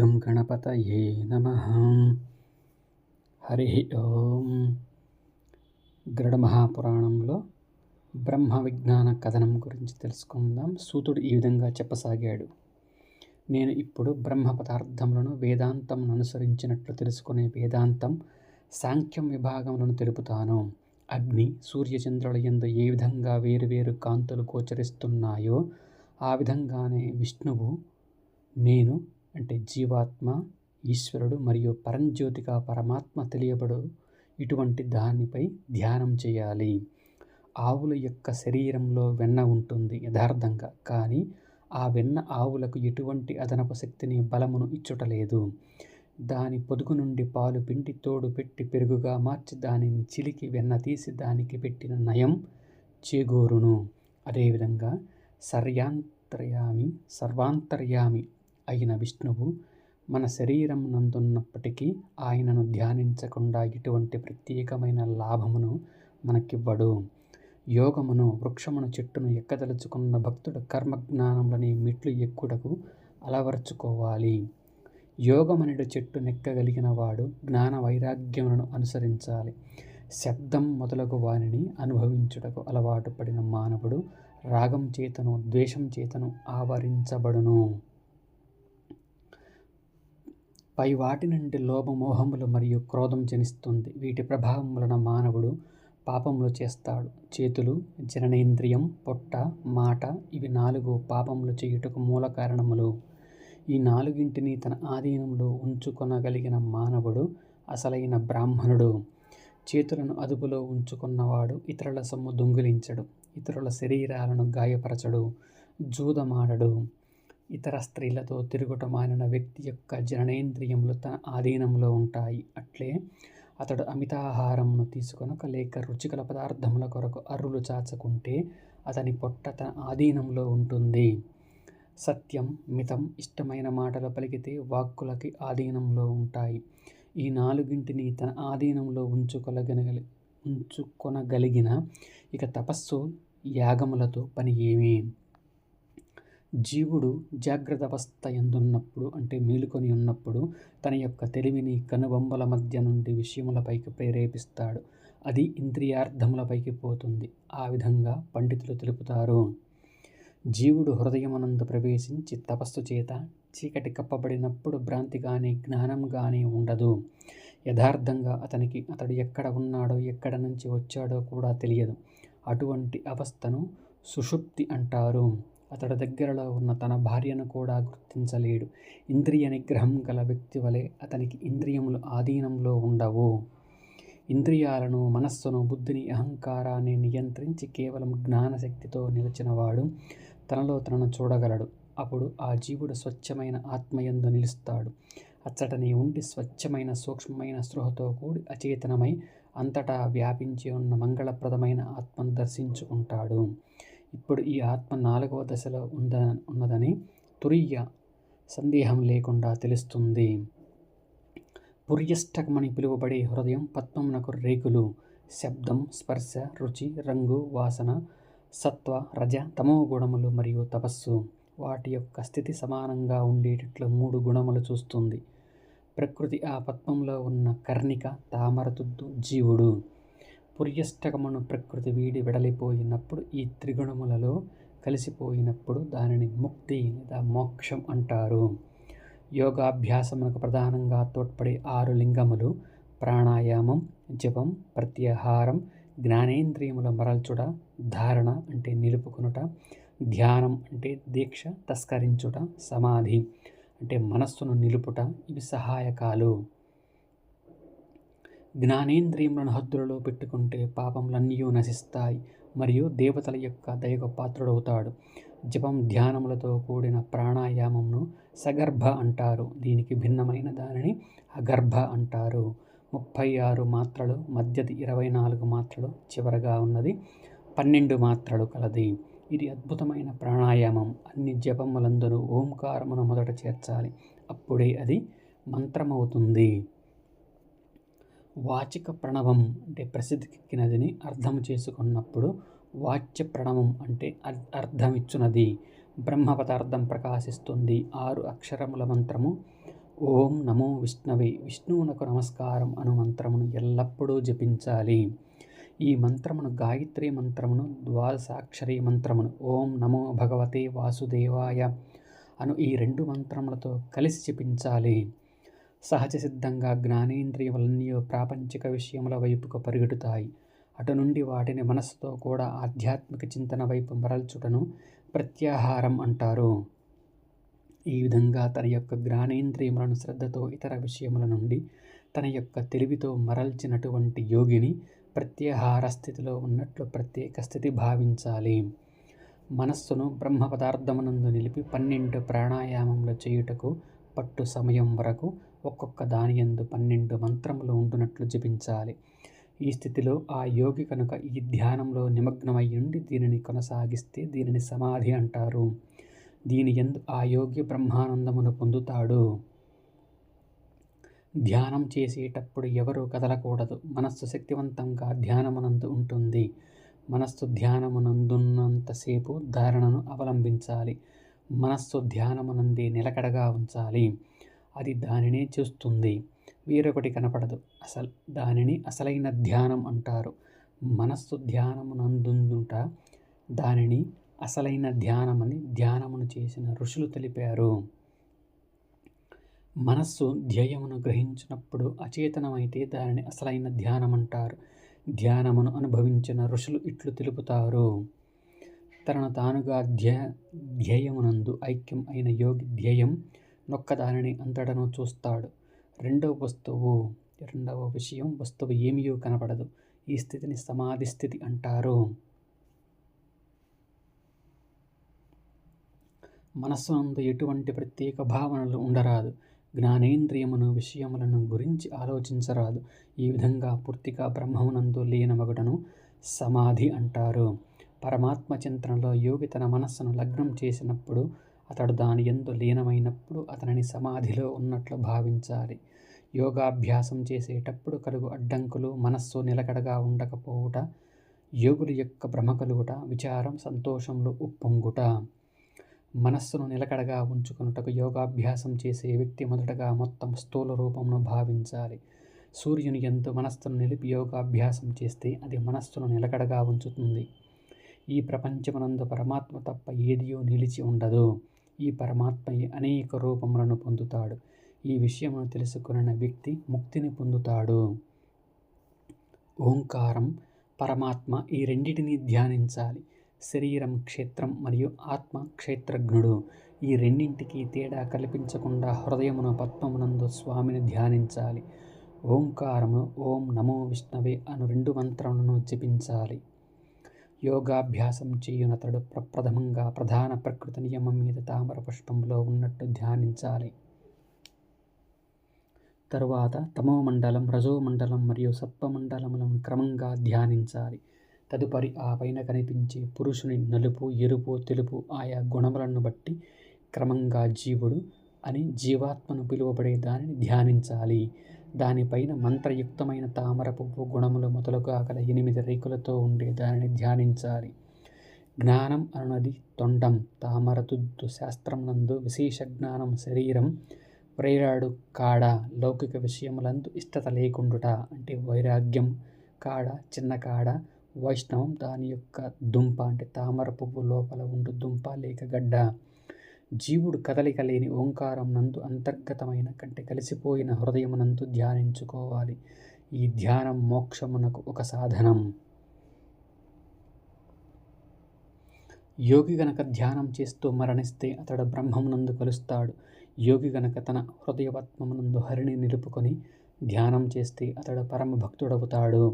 గం గణపతయే నమ. హరి ఓం. గరుడ మహాపురాణంలో బ్రహ్మ విజ్ఞాన కథనం గురించి తెలుసుకుందాం. సూతుడు ఈ విధంగా చెప్పసాగాడు. నేను ఇప్పుడు బ్రహ్మ పదార్థములను వేదాంతం అనుసరించినట్లు తెలుసుకునే వేదాంతం సాంఖ్యం విభాగములను తెలుపుతాను. అగ్ని సూర్యచంద్రుల ఎందు ఏ విధంగా వేరువేరు కాంతులు గోచరిస్తున్నాయో ఆ విధంగానే విష్ణువు నేను అంటే జీవాత్మ ఈశ్వరుడు మరియు పరంజ్యోతిగా పరమాత్మ తెలియబడు ఇటువంటి దానిపై ధ్యానం చేయాలి. ఆవుల యొక్క శరీరంలో వెన్న ఉంటుంది యథార్థంగా కానీ ఆ వెన్న ఆవులకు ఎటువంటి అదనపు శక్తిని బలమును ఇచ్చుటలేదు. దాని పొదుగు నుండి పాలు పిండి తోడు పెట్టి పెరుగుగా మార్చి దానిని చిలికి వెన్న తీసి దానికి పెట్టిన నయం చేగోరును. అదేవిధంగా సర్యాంతర్యామి సర్వాంతర్యామి అయిన విష్ణువు మన శరీరం నందున్నప్పటికీ ఆయనను ధ్యానించకుండా ఇటువంటి ప్రత్యేకమైన లాభమును మనకివ్వడు. యోగమును వృక్షమును చెట్టును ఎక్కదలుచుకున్న భక్తుడు కర్మజ్ఞానములని మెట్లు ఎక్కుటకు అలవర్చుకోవాలి. యోగమనుడు చెట్టు నెక్కగలిగిన వాడు జ్ఞాన వైరాగ్యములను అనుసరించాలి. శబ్దం మొదలగు వానిని అనుభవించుటకు అలవాటు పడిన మానవుడు రాగం చేతను ద్వేషం చేతను ఆవరించబడును. పై వాటి నుండి లోభమోహములు మరియు క్రోధం జనిస్తుంది. వీటి ప్రభావం వలన మానవుడు పాపములు చేస్తాడు. చేతులు జననేంద్రియం పొట్ట మాట ఇవి నాలుగు పాపములు చేయుటకు మూల కారణములు. ఈ నాలుగింటిని తన ఆధీనంలో ఉంచుకొనగలిగిన మానవుడు అసలైన బ్రాహ్మణుడు. చేతులను అదుపులో ఉంచుకున్నవాడు ఇతరుల సొమ్ము దొంగిలించడు. ఇతరుల శరీరాలను గాయపరచడు. జూదమాడడు. ఇతర స్త్రీలతో తిరుగుట మానిన వ్యక్తి యొక్క జననేంద్రియములు తన ఆధీనంలో ఉంటాయి. అట్లే అతడు అమితాహారమును తీసుకొనక లేక రుచికల పదార్థముల కొరకు అర్రులు చాచకుంటే అతని పొట్ట తన ఆధీనంలో ఉంటుంది. సత్యం మితం ఇష్టమైన మాటలు పలికితే వాక్కులకి ఆధీనంలో ఉంటాయి. ఈ నాలుగింటిని తన ఆధీనంలో ఉంచుకొనగలి ఉంచుకొనగలిగిన ఇక తపస్సు యాగములతో పని ఏమి? జీవుడు జాగ్రత్త అవస్థ ఎందున్నప్పుడు అంటే మేలుకొని ఉన్నప్పుడు తన యొక్క తెలివిని కనుబొమ్మల మధ్య నుండి విషయములపైకి ప్రేరేపిస్తాడు. అది ఇంద్రియార్థములపైకి పోతుంది. ఆ విధంగా పండితులు తెలుపుతారు. జీవుడు హృదయమునందు ప్రవేశించి తపస్సు చేత చీకటి కప్పబడినప్పుడు భ్రాంతి కానీ జ్ఞానం కానీ ఉండదు. యథార్థంగా అతనికి అతడు ఎక్కడ ఉన్నాడో ఎక్కడ నుంచి వచ్చాడో కూడా తెలియదు. అటువంటి అవస్థను సుషుప్తి అంటారు. అతడు దగ్గరలో ఉన్న తన భార్యను కూడా గుర్తించలేడు. ఇంద్రియ నిగ్రహం గల వ్యక్తి వలె అతనికి ఇంద్రియములు ఆధీనంలో ఉండవు. ఇంద్రియాలను మనస్సును బుద్ధిని అహంకారాన్ని నియంత్రించి కేవలం జ్ఞానశక్తితో నిలిచినవాడు తనలో తనను చూడగలడు. అప్పుడు ఆ జీవుడు స్వచ్ఛమైన ఆత్మయందు నిలుస్తాడు. అచ్చటని ఉండి స్వచ్ఛమైన సూక్ష్మమైన స్పృహతో కూడి అచేతనమై అంతటా వ్యాపించి ఉన్న మంగళప్రదమైన ఆత్మను దర్శించుకుంటాడు. ఇప్పుడు ఈ ఆత్మ నాలుగవ దశలో ఉంద ఉన్నదని తురియ సందేహం లేకుండా తెలుస్తుంది. పుర్యష్టకమని పిలువబడే హృదయం పద్మమునకు రేకులు శబ్దం స్పర్శ రుచి రంగు వాసన సత్వ రజ తమో గుణములు మరియు తపస్సు వాటి యొక్క స్థితి సమానంగా ఉండేటట్లు మూడు గుణములు చూస్తుంది. ప్రకృతి ఆ పద్మంలో ఉన్న కర్ణిక తామరతుద్దు జీవుడు. పుర్యష్టకమును ప్రకృతి వీడి వెడలిపోయినప్పుడు ఈ త్రిగుణములలో కలిసిపోయినప్పుడు దానిని ముక్తి లేదా మోక్షం అంటారు. యోగాభ్యాసమునకు ప్రధానంగా తోడ్పడే ఆరు లింగములు ప్రాణాయామం జపం ప్రత్యాహారం జ్ఞానేంద్రియముల మరల్చుట ధారణ అంటే నిలుపుకునుట ధ్యానం అంటే దీక్ష తస్కరించుట సమాధి అంటే మనస్సును నిలుపుట ఇవి సహాయకాలు. జ్ఞానేంద్రియములను హద్దులలో పెట్టుకుంటే పాపములన్నీ నశిస్తాయి మరియు దేవతల యొక్క దయకు పాత్రుడవుతాడు. జపం ధ్యానములతో కూడిన ప్రాణాయామంను సగర్భ అంటారు. దీనికి భిన్నమైన దానిని అగర్భ అంటారు. ముప్పై ఆరు మాత్రలు మధ్యది ఇరవై నాలుగు మాత్రలు చివరగా ఉన్నది. పన్నెండు మాత్రలు కలది. ఇది అద్భుతమైన ప్రాణాయామం. అన్ని జపములందరూ ఓంకారమును మొదట చేర్చాలి. అప్పుడే అది మంత్రమవుతుంది. వాచిక ప్రణవం అంటే ప్రసిద్ధికినదిని అర్థం చేసుకున్నప్పుడు వాచ్య ప్రణవం అంటే అర్థమిచ్చునది. బ్రహ్మ పదార్థం ప్రకాశిస్తుంది. ఆరు అక్షరముల మంత్రము. ఓం నమో విష్ణవే. విష్ణువునకు నమస్కారం అను మంత్రమును ఎల్లప్పుడూ జపించాలి. ఈ మంత్రమును గాయత్రి మంత్రమును ద్వాదశాక్షరి మంత్రమును ఓం నమో భగవతే వాసుదేవాయ అను ఈ రెండు మంత్రములతో కలిసి జపించాలి. సహజ సిద్ధంగా జ్ఞానేంద్రియములన్నీ ప్రాపంచిక విషయముల వైపుకు పరిగెడుతాయి. అటు నుండి వాటిని మనస్సుతో కూడా ఆధ్యాత్మిక చింతన వైపు మరల్చుటను ప్రత్యాహారం అంటారు. ఈ విధంగా తన యొక్క జ్ఞానేంద్రియములను శ్రద్ధతో ఇతర విషయముల నుండి తన యొక్క తెలివితో మరల్చినటువంటి యోగిని ప్రత్యాహార స్థితిలో ఉన్నట్లు ప్రత్యేక స్థితి భావించాలి. మనస్సును బ్రహ్మ పదార్థమునందు నిలిపి పన్నెండు ప్రాణాయామములు చేయుటకు పట్టు సమయం వరకు ఒక్కొక్క దాని ఎందు పన్నెండు మంత్రములు ఉంటున్నట్లు జపించాలి. ఈ స్థితిలో ఆ యోగి కనుక ఈ ధ్యానంలో నిమగ్నమై ఉండి దీనిని కొనసాగిస్తే దీనిని సమాధి అంటారు. దీని ఎందు ఆ యోగి బ్రహ్మానందమును పొందుతాడు. ధ్యానం చేసేటప్పుడు ఎవరు కదలకూడదు. మనస్సు శక్తివంతంగా ధ్యానమునందు ఉంటుంది. మనస్సు ధ్యానమునందున్నంతసేపు ధారణను అవలంబించాలి. మనస్సు ధ్యానమునందే నిలకడగా ఉంచాలి. అది దానినే చూస్తుంది. వేరొకటి కనపడదు. అసలు దానిని అసలైన ధ్యానం అంటారు. మనస్సు ధ్యానమునందుందుట దానిని అసలైన ధ్యానమని ధ్యానమును చేసిన ఋషులు తెలిపారు. మనస్సు ధ్యేయమును గ్రహించినప్పుడు అచేతనమైతే దానిని అసలైన ధ్యానం అంటారు ధ్యానమును అనుభవించిన ఋషులు ఇట్లు తెలుపుతారు. తనను తానుగా ధ్యే ధ్యేయమునందు ఐక్యం అయిన యోగి ధ్యేయం నొక్కదానిని అంతటను చూస్తాడు. రెండవ వస్తువు రెండవ విషయం వస్తువు ఏమీయో కనపడదు. ఈ స్థితిని సమాధి స్థితి అంటారు. మనస్సు అందు ఎటువంటి ప్రత్యేక భావనలు ఉండరాదు. జ్ఞానేంద్రియమును విషయములను గురించి ఆలోచించరాదు. ఈ విధంగా పూర్తిగా బ్రహ్మమునందు లీనమగుటను సమాధి అంటారు. పరమాత్మ చింతనలో యోగి తన మనస్సును లగ్నం చేసినప్పుడు అతడు దాని ఎందు లీనమైనప్పుడు అతనిని సమాధిలో ఉన్నట్లు భావించాలి. యోగాభ్యాసం చేసేటప్పుడు కలుగు అడ్డంకులు మనస్సు నిలకడగా ఉండకపోవుట యోగుల యొక్క భ్రమ కలుగుట విచారం సంతోషంలో ఉప్పొంగుట. మనస్సును నిలకడగా ఉంచుకున్నటకు యోగాభ్యాసం చేసే వ్యక్తి మొదటగా మొత్తం స్థూల రూపమును భావించాలి. సూర్యుని ఎందు మనస్సును నిలిపి యోగాభ్యాసం చేస్తే అది మనస్సును నిలకడగా ఉంచుతుంది. ఈ ప్రపంచమునందు పరమాత్మ తప్ప ఏదియో నిలిచి ఉండదు. ఈ పరమాత్మయ్య అనేక రూపములను పొందుతాడు. ఈ విషయమును తెలుసుకున్న వ్యక్తి ముక్తిని పొందుతాడు. ఓంకారం పరమాత్మ ఈ రెండింటిని ధ్యానించాలి. శరీరం క్షేత్రం మరియు ఆత్మ క్షేత్రజ్ఞుడు. ఈ రెండింటికి తేడా కల్పించకుండా హృదయమును పద్మమునందు స్వామిని ధ్యానించాలి. ఓంకారము ఓం నమో విష్ణవే అను రెండు మంత్రములను జపించాలి. యోగాభ్యాసం చేయునతడు ప్రప్రథమంగా ప్రధాన ప్రకృతి నియమం మీద తామర పుష్పంలో ఉన్నట్టు ధ్యానించాలి. తరువాత తమో మండలం రజో మండలం మరియు సత్వమండలములను క్రమంగా ధ్యానించాలి. తదుపరి ఆ పైన కనిపించే పురుషుని నలుపు ఎరుపు తెలుపు ఆయా గుణములను బట్టి క్రమంగా జీవుడు అని జీవాత్మను పిలువబడే దానిని ధ్యానించాలి. దానిపైన మంత్రయుక్తమైన తామర పువ్వు గుణములు మొదలుగా గల ఎనిమిది రేకులతో ఉండే దానిని ధ్యానించాలి. జ్ఞానం అనునది తొండం. తామరతుద్దు శాస్త్రమునందు శాస్త్రం నందు విశేష జ్ఞానం శరీరం ప్రేరాడు కాడ లౌకిక విషయములందు ఇష్టత లేకుండుట అంటే వైరాగ్యం కాడ చిన్న కాడ వైష్ణవం దాని యొక్క దుంప అంటే తామర పువ్వు లోపల ఉండు దుంప లేక గడ్డ. జీవుడు కదలిక లేని ఓంకారం నందు అంతర్గతమైన కంటే కలిసిపోయిన హృదయమునందు ధ్యానించుకోవాలి. ఈ ధ్యానం మోక్షమునకు ఒక సాధనం. యోగి గనక ధ్యానం చేస్తూ మరణిస్తే అతడు బ్రహ్మమునందు కలుస్తాడు. యోగి గనక తన హృదయపద్మమునందు హరిని నిలుపుకొని ధ్యానం చేస్తే అతడు పరమ భక్తుడవుతాడు.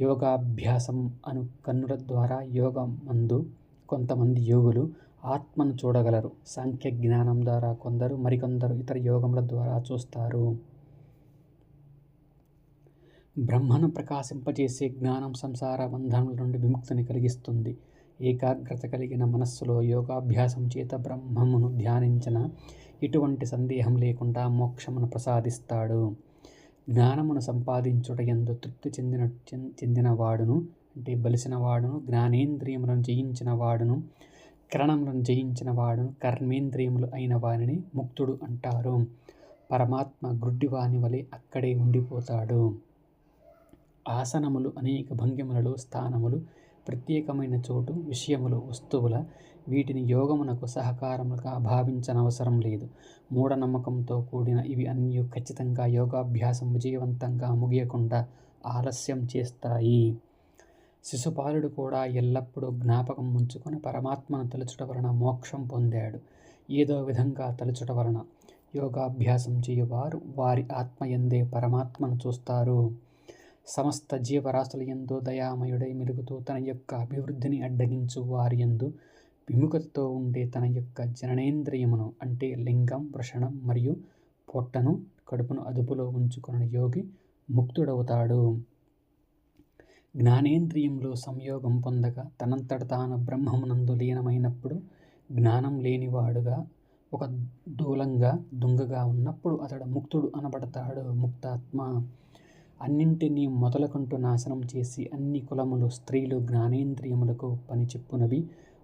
యోగాభ్యాసం అను కన్నుల ద్వారా యోగం మందు కొంతమంది యోగులు ఆత్మను చూడగలరు. సాంఖ్య జ్ఞానం ద్వారా కొందరు మరికొందరు ఇతర యోగముల ద్వారా చూస్తారు. బ్రహ్మను ప్రకాశింపజేసే జ్ఞానం సంసార బంధనముల నుండి విముక్తిని కలిగిస్తుంది. ఏకాగ్రత కలిగిన మనస్సులో యోగాభ్యాసం చేత బ్రహ్మమును ధ్యానించిన ఎటువంటి సందేహం లేకుండా మోక్షమును ప్రసాదిస్తాడు. జ్ఞానమును సంపాదించుట ఎందు తృప్తి చెందిన చెందిన వాడును అంటే బలిసిన వాడును జ్ఞానేంద్రియములను జయించిన వాడును కరణములను జయించిన వాడును కర్మేంద్రియములు అయిన వారిని ముక్తుడు అంటారు. పరమాత్మ గుడ్డివాని వలె అక్కడే ఉండిపోతాడు. ఆసనములు అనేక భంగిములలో స్థానములు ప్రత్యేకమైన చోటు విషయములు వస్తువుల వీటిని యోగమునకు సహకారములుగా భావించనవసరం లేదు. మూఢనమ్మకంతో కూడిన ఇవి అన్నీ ఖచ్చితంగా యోగాభ్యాసం విజయవంతంగా ముగియకుండా ఆలస్యం చేస్తాయి. శిశుపాలుడు కూడా ఎల్లప్పుడూ జ్ఞాపకం ఉంచుకొని పరమాత్మను తలుచుట వలన మోక్షం పొందాడు. ఏదో విధంగా తలుచుట వలన యోగాభ్యాసం చేయువారు వారి ఆత్మ ఎందే పరమాత్మను చూస్తారు. సమస్త జీవరాశుల ఎందు దయామయుడై మెలుగుతూ తన యొక్క అభివృద్ధిని అడ్డగించు వారి యందు విముఖతతో ఉండే తన యొక్క జననేంద్రియమును అంటే లింగం వృషణం మరియు పొట్టను కడుపును అదుపులో ఉంచుకున్న యోగి ముక్తుడవుతాడు. జ్ఞానేంద్రియంలో సంయోగం పొందగా తనంతట తాను బ్రహ్మమునందు లీనమైనప్పుడు జ్ఞానం లేనివాడుగా ఒక దూలంగా దుంగగా ఉన్నప్పుడు అతడు ముక్తుడు అనబడతాడు. ముక్తాత్మ అన్నింటినీ మొదలకంటూ నాశనం చేసి అన్ని కులములు స్త్రీలు జ్ఞానేంద్రియములకు పని చెప్పునవి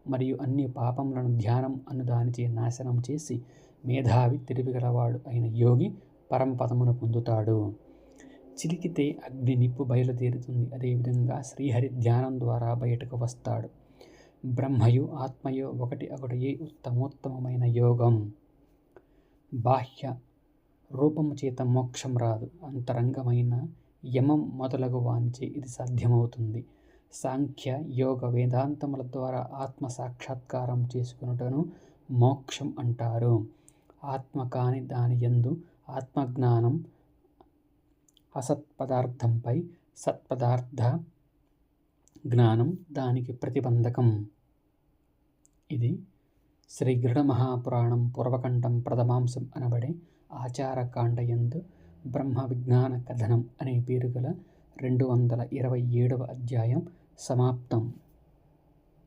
మరియు అన్ని పాపములను ధ్యానం అనుదానిచే నాశనం చేసి మేధావి తెలివిగలవాడు అయిన యోగి పరంపదమును పొందుతాడు. చిలికితే అగ్ని నిప్పు బయలుదేరుతుంది. అదేవిధంగా శ్రీహరి ధ్యానం ద్వారా బయటకు వస్తాడు. బ్రహ్మయు ఆత్మయు ఒకటి ఒకటి ఉత్తమోత్తమమైన యోగం? బాహ్య రూపము చేత మోక్షం రాదు. అంతరంగమైన యమం మొదలగు వానిచే ఇది సాధ్యమవుతుంది. సాంఖ్య యోగ వేదాంతముల ద్వారా ఆత్మ సాక్షాత్కారం చేసుకున్నటను మోక్షం అంటారు. ఆత్మ కాని దాని యందు ఆత్మజ్ఞానం అసత్పదార్థంపై సత్పదార్థ జ్ఞానం దానికి ప్రతిబంధకం. ఇది శ్రీ గరుడ మహాపురాణం పూర్వకంఠం ప్రథమాంశం అనబడే ఆచారకాండయందు బ్రహ్మ విజ్ఞాన కథనం అనే పేరు గల రెండు వందల ఇరవై ఏడవ అధ్యాయం సమాప్తం.